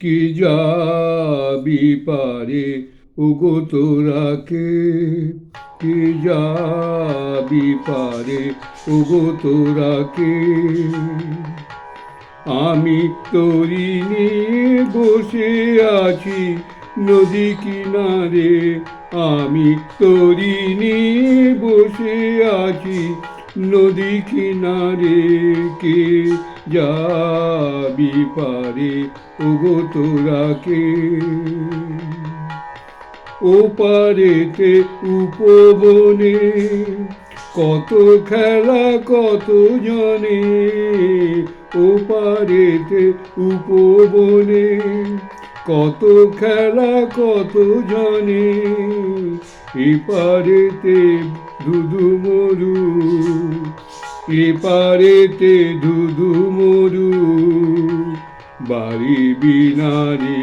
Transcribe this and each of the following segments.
কি যাবি পারে? ওগো তোরা কে কি যাবি পারে? ওগো তোরা কে আমি তরি নিয়ে বসে আছি নদী কিনারে। আমি তরি নিয়ে বসে আছি নদী কিনারে কে যাবি পারে? ওগো তোরা কে? ও পারেতে উপবনে কত খেলা, কত জনে? ও পারেতে উপবনে কত খেলা, কত জনে? এপারেতে ধুধু মরু এপারেতে ধুধু মরু বাড়ি বিনারে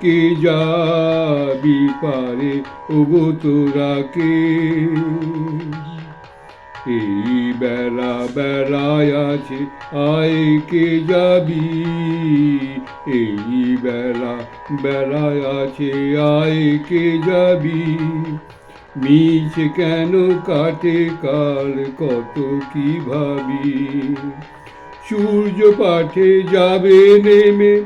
কে যাবি পারে? ওগো তোরা কে? এই বেলা বেলায় আছে, আয় কে যাবি? এই বেলা বেলায় আছে, আয় কে যাবি? মিছে কেন কাটে, কাল কত কি ভাবি? সূর্য পাঠে যাবে নেমে,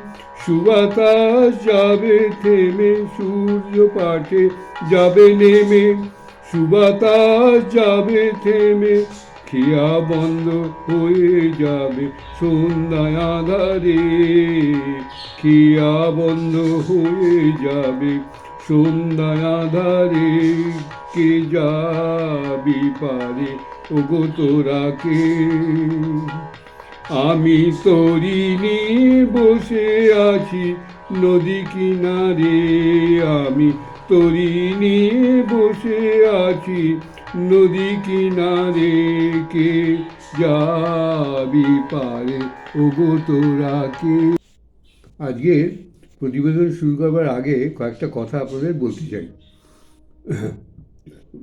সুবাতাস যাবে থেমে, সূর্য পাঠে যাবে নেমে সুবাতাস যাবে থেমে, খিয়া বন্ধ হয়ে যাবে সন্ধ্যায় আধারে। খিয়া বন্ধ হয়ে যাবে সন্ধ্যায় আধারে। কে যাবি পারে? ওগো তোরা কে আমি তরি নিয়ে বসে আছি নদী কিনারে। আমি তরি নিয়ে বসে আছি নদী কিনারে, কে যাবি পারে? ওগো তোরা কে? আজকে প্রতিবেদন শুরু করবার আগে কয়েকটা কথা আপনাদের বলতে চাই।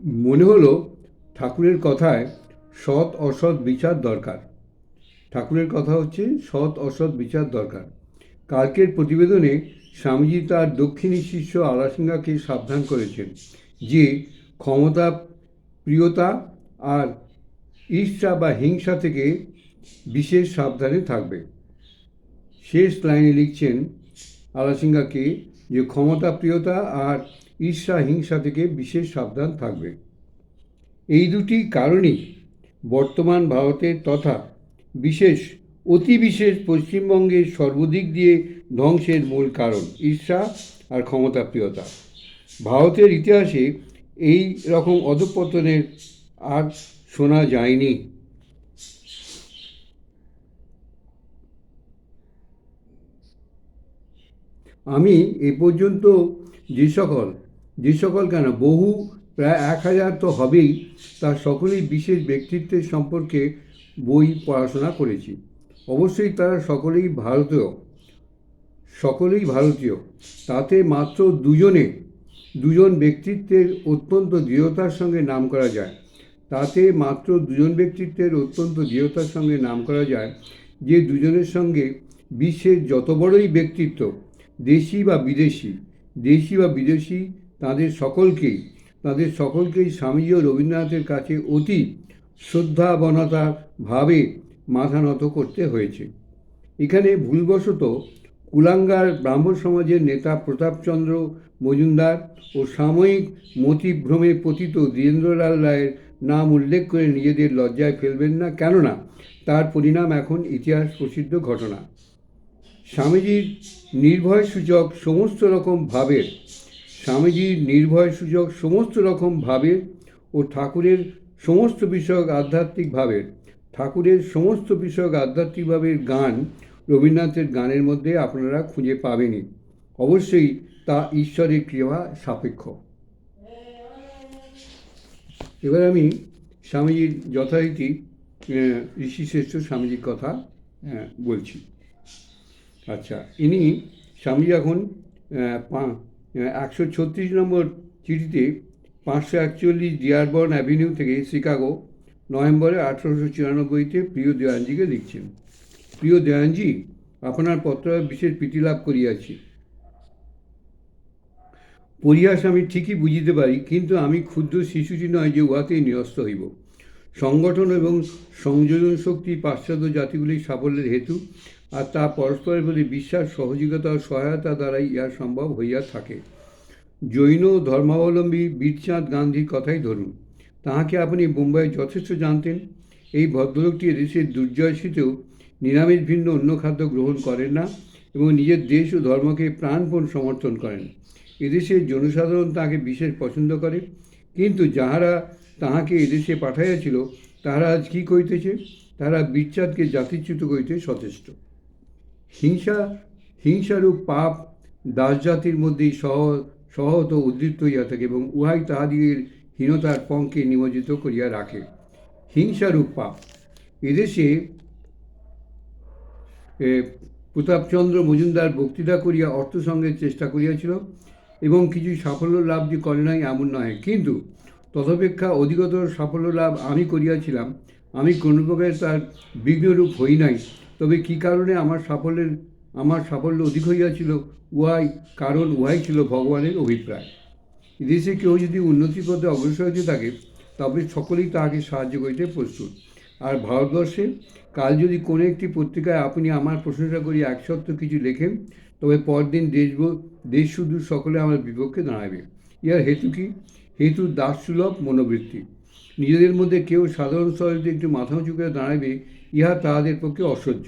মনে হলো ঠাকুরের কথায় সৎ অসৎ বিচার দরকার। ঠাকুরের কথা হচ্ছে সৎ অসৎ বিচার দরকার। কালকের প্রতিবেদনে স্বামীজি তার দক্ষিণী শিষ্য আলাসিঙ্গাকে সাবধান করেছেন যে ক্ষমতা, প্রিয়তা আর ঈর্ষা বা হিংসা থেকে বিশেষ সাবধানে থাকবে। শেষ লাইনে লিখছেন আলাসিঙ্গাকে যে ক্ষমতা, প্রিয়তা আর ঈর্ষা, হিংসা থেকে বিশেষ সাবধান থাকবে। এই দুটি কারণই বর্তমান ভারতের তথা বিশেষ অতি বিশেষ পশ্চিমবঙ্গের সর্বদিক দিয়ে ধ্বংসের মূল কারণ ঈর্ষা আর ক্ষমতাপ্রিয়তা। ভারতের ইতিহাসে এই রকম অধপতনের আর শোনা যায়নি। আমি এ পর্যন্ত যে সকল যে সকল কেন, বহু, প্রায় এক হাজার তো হবেই, তার সকলেই বিশেষ ব্যক্তিত্বের সম্পর্কে বই পড়াশোনা করেছি। অবশ্যই তারা সকলেই ভারতীয়। সকলেই ভারতীয়। তাতে মাত্র দুজনে, দুজন ব্যক্তিত্বের অত্যন্ত দৃঢ়তার সঙ্গে নাম করা যায়। তাতে মাত্র দুজন ব্যক্তিত্বের অত্যন্ত দৃঢ়তার সঙ্গে নাম করা যায় যে দুজনের সঙ্গে বিশ্বের যত বড়ই ব্যক্তিত্ব, দেশি বা বিদেশি, দেশি বা বিদেশি, তাদের সকলকেই তাদের সকলকেই স্বামীজি ও রবীন্দ্রনাথের কাছে অতি শ্রদ্ধাবনতা ভাবে মাথা নত করতে হয়েছে। এখানে ভুলবশত কুলাঙ্গার ব্রাহ্মণ সমাজের নেতা প্রতাপচন্দ্র মজুমদার ও সাময়িক মতিভ্রমে পতিত ধীরেন্দ্রলাল রায়ের নাম উল্লেখ করে নিজেদের লজ্জায় ফেলবেন না, কেননা তার পরিণাম এখন ইতিহাস প্রসিদ্ধ ঘটনা। স্বামীজির নির্ভয় সূচক সমস্ত রকম ভাবের, স্বামীজির নির্ভয় সূচক সমস্ত রকম ভাবের ও ঠাকুরের সমস্ত বিষয়ক আধ্যাত্মিক ভাবের ঠাকুরের সমস্ত বিষয়ক আধ্যাত্মিক ভাবের গান রবীন্দ্রনাথের গানের মধ্যে আপনারা খুঁজে পাবেনই। অবশ্যই তা ঈশ্বরের ক্রিয়া সাপেক্ষ। এবার আমি স্বামীজির যথারীতি আহ, ঋষিশ্রেষ্ঠ স্বামীজির কথা বলছি। আচ্ছা ইনি স্বামীজি এখন একশো ছত্রিশ নম্বর চিঠিতে পাঁচশো একচল্লিশ ডিয়ারবর্ন অ্যাভিনিউ থেকে শিকাগো নভেম্বরে আঠেরোশো চুরানব্বইতে প্রিয় দেওয়ানজিকে লিখছেন প্রিয় দেওয়ানজি আপনার পত্র বিশেষ প্রীতি লাভ করিয়াছি। পরিহাস আমি ঠিকই বুঝিতে পারি, কিন্তু আমি ক্ষুদ্র শিশুটি নয় যে উহাতেই নিরস্ত হইব। সংগঠন এবং সংযোজন শক্তি পাশ্চাত্য জাতিগুলির সাফল্যের হেতু আর তা পরস্পরের প্রতি বিশ্বাস, সহযোগিতা ও সহায়তা দ্বারাই ইহা সম্ভব হইয়া থাকে। জৈন ধর্মাবলম্বী বীরচাঁদ গান্ধীর কথাই ধরুন। তাহাকে আপনি বোম্বাইয়ে যথেষ্ট জানতেন। এই ভদ্রলোকটি দেশের দুর্জয়সীতেও নিরামিষ ভিন্ন অন্য খাদ্য গ্রহণ করেন না এবং নিজের দেশ ও ধর্মকে প্রাণপণ সমর্থন করেন। এদেশের জনসাধারণ তাহাকে বিশেষ পছন্দ করে। কিন্তু যাহারা তাহাকে এদেশে পাঠাইয়াছিল, তাহারা আজ কী করিতেছে? তাহারা বিচ্ছাদকে জাতিচ্যুত করিতে সচেষ্ট। হিংসা, হিংসারূপ পাপ দাসজাতির মধ্যেই সহ, সহত উদ্দীপ্ত হইয়া থাকে এবং উহাই তাহাদিগের হীনতার পঙ্কে নিমজ্জিত করিয়া রাখে। হিংসারূপ পাপ এদেশে প্রতাপচন্দ্র মজুমদার বক্তৃতা করিয়া অর্থ সংগ্রহের চেষ্টা করিয়াছিল এবং কিছু সাফল্য লাভ যে করে নাই এমন নয় কিন্তু তদপেক্ষা অধিকতর সাফল্য লাভ আমি করিয়াছিলাম। আমি কোনো প্রকারে তার বিঘ্নরূপ হই নাই। তবে কী কারণে আমার সাফল্যের, আমার সাফল্য অধিক হইয়াছিল, উহাই কারণ, উহাই ছিল ভগবানের অভিপ্রায়। দেশে কেউ যদি উন্নতি পথে অগ্রসর হইতে থাকে, তবে সকলেই তাহাকে সাহায্য করিতে প্রস্তুত। আর ভারতবর্ষে কাল যদি কোনো একটি পত্রিকায় আপনি আমার প্রশংসা করি এক একসত্য কিছু লেখেন, তবে পরদিন দেশ দেশ শুধু সকলে আমার বিপক্ষে দাঁড়াবে ইহার হেতু কি? হেতু দাসসুলভ মনোবৃত্তি। নিজেদের মধ্যে কেউ সাধারণ স্তরে একটু মাথা উঁচু করে দাঁড়াবে ইহা তাহাদের পক্ষে অসহ্য।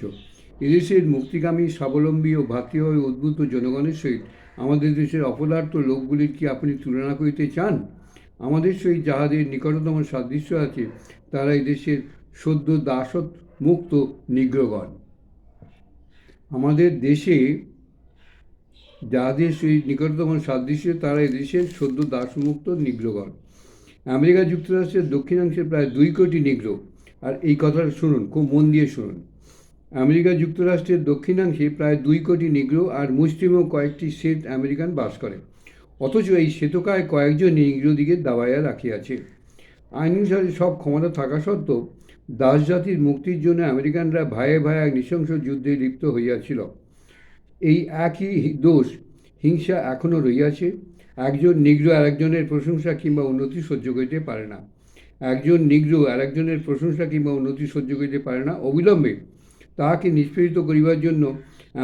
এদেশের মুক্তিকামী, স্বাবলম্বী ও ভাতৃভাবে উদ্ভূত জনগণের সহিত আমাদের দেশের অপদার্থ লোকগুলির কি আপনি তুলনা করিতে চান? আমাদের সহিত যাহাদের নিকটতম সাদৃশ্য আছে তারা এদেশের সদ্য দাসত মুক্ত নিগ্রগণ। আমাদের দেশে যাহাদের সহিত নিকটতম সাদৃশ্য তারা এদেশের সদ্য দাসমুক্ত নিগ্রগণ। আমেরিকা যুক্তরাষ্ট্রের দক্ষিণাংশে প্রায় দুই কোটি নিগ্র আর এই কথাটা শুনুন, খুব মন দিয়ে শুনুন। আমেরিকা যুক্তরাষ্ট্রের দক্ষিণাংশে প্রায় দুই কোটি নিগ্রো আর মুসলিম ও কয়েকটি শ্বেত আমেরিকান বাস করে। অথচ এই শ্বেতকায় কয়েকজন নিগ্রদিকে দাবাইয়া রাখিয়াছে। আইন অনুসারে সব ক্ষমতা থাকা সত্ত্বেও দাস জাতির মুক্তির জন্য আমেরিকানরা ভায়ে ভায়ে নৃশংস যুদ্ধে লিপ্ত হইয়াছিল। এই একই দোষ হিংসা এখনও রইয়াছে একজন নিগ্র আরেকজনের প্রশংসা কিংবা উন্নতি সহ্য করিতে পারে না। একজন নিগ্র আরেকজনের প্রশংসা কিংবা উন্নতি সহ্য করিতে পারে না। অবিলম্বে তাহাকে নিষ্পেষিত করিবার জন্য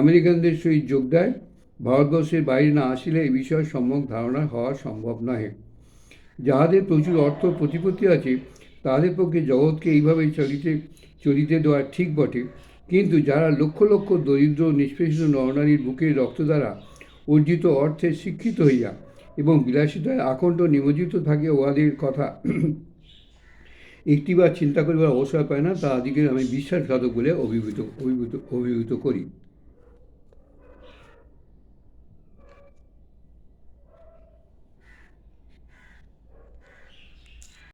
আমেরিকানদের সহিত যোগ দেয়। ভারতবর্ষের বাইরে না আসিলে এই বিষয়ে সম্যক ধারণা হওয়া সম্ভব নহে। যাহাদের প্রচুর অর্থ প্রতিপত্তি আছে তাদের পক্ষে জগৎকে এইভাবে চলিতে চলিতে দেওয়া ঠিক বটে। কিন্তু যারা লক্ষ লক্ষ দরিদ্র, নিষ্পেষিত নরনারীর বুকে রক্ত দ্বারা অর্জিত অর্থে শিক্ষিত হইয়া এবং বিলাসিতায় আকণ্ঠ নিমজ্জিত থাকে উহাদের কথা একটিবার চিন্তা করিবার অবসর পায় না, তা আদিকে আমি বিশ্বাসঘাতক বলে অভিভূত অভিভূত অভিভূত করি।